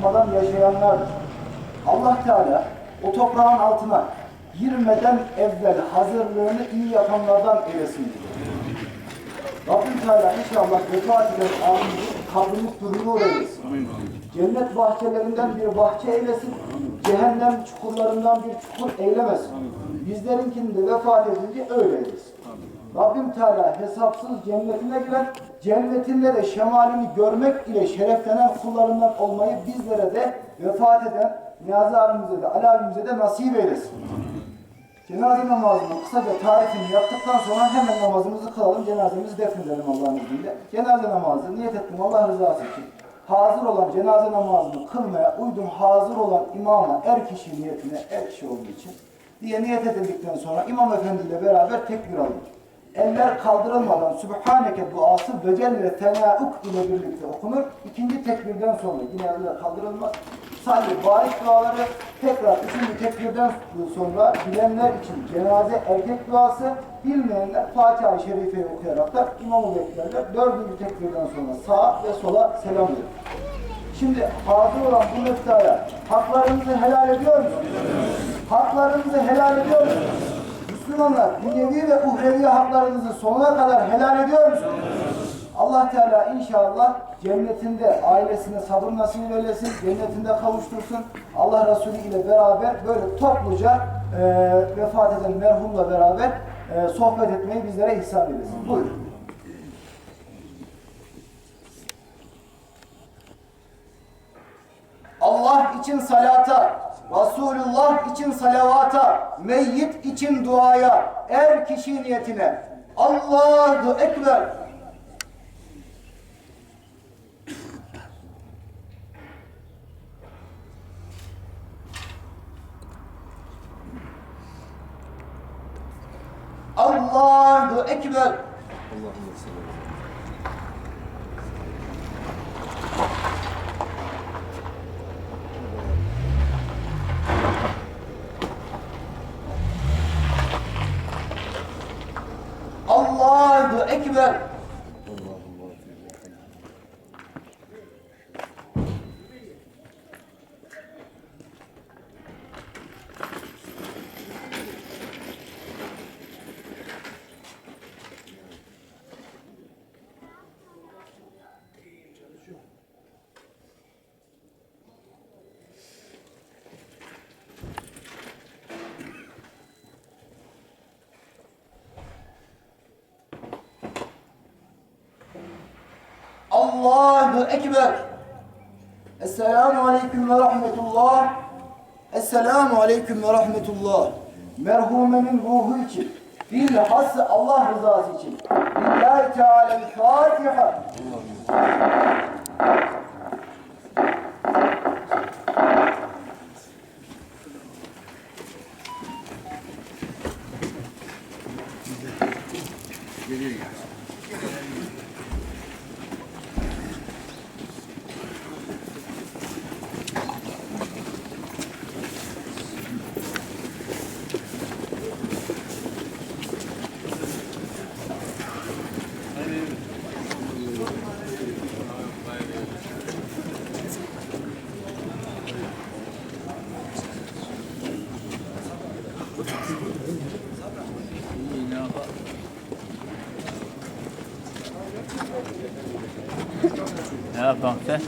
çıkmadan yaşayanlardır. Allah Teala o toprağın altına girmeden evvel hazırlığını iyi yapanlardan eylesin diyor. Rabbim Teala inşallah vefat eden alimimiz kabrimiz durumunu eylesin. Cennet bahçelerinden bir bahçe eylesin. Cehennem çukurlarından bir çukur eylemesin. Bizlerinkini de vefat edince öyle eylesin. Rabbim Teala hesapsız cennetine giren, cennetinde de şemalini görmek ile şereflenen kullarından olmayı bizlere de vefat eden Niyazi abimize de Ali abimize de nasip eylesin. Cenaze namazının kısaca tarifini yaptıktan sonra hemen namazımızı kılalım, cenazemizi defnedelim Allah'ın izniyle. Cenaze namazı niyet ettim Allah rızası için. Hazır olan cenaze namazını kılmaya uydum hazır olan imama er kişi niyetine er kişi olduğu için diye niyet edildikten sonra imam efendi ile beraber tekbir aldık. Eller kaldırılmadan Sübhaneke duası ve celle tenauk ile birlikte okunur. İkinci tekbirden sonra yine eller kaldırılmaz. Sadece barik duaları tekrar üçüncü tekbirden sonra bilenler için cenaze erkek duası, bilmeyenler Fatiha-i Şerife'yi okuyarak da imamı beklerler. Dördüncü tekbirden sonra sağa ve sola selam verir. Şimdi hazır olan bu meftaya haklarınızı helal ediyor musunuz? Haklarınızı helal ediyor musunuz? Müslümanlar dünyevi ve uhrevi haklarınızı sonuna kadar helal ediyor musunuz? Allah Teala inşallah cennetinde ailesine sabır nasip eylesin, cennetinde kavuştursun. Allah Resulü ile beraber böyle topluca e, vefat eden merhumla beraber e, sohbet etmeyi bizlere ihsan eylesin. Buyurun. Allah için salata, Resulullah için salavata, meyyit için duaya, er kişi niyetine. Allahu Ekber. Allahu Ekber. Allahu Ekber. Allahu Ekber. Esselamu Aleyküm ve Rahmetullah. Esselamu Aleyküm ve Rahmetullah. Merhumenin ruhu için, bilhassa Allah rızası için. Lillahi Teala'l-Fatiha. Ne Ja, bak det.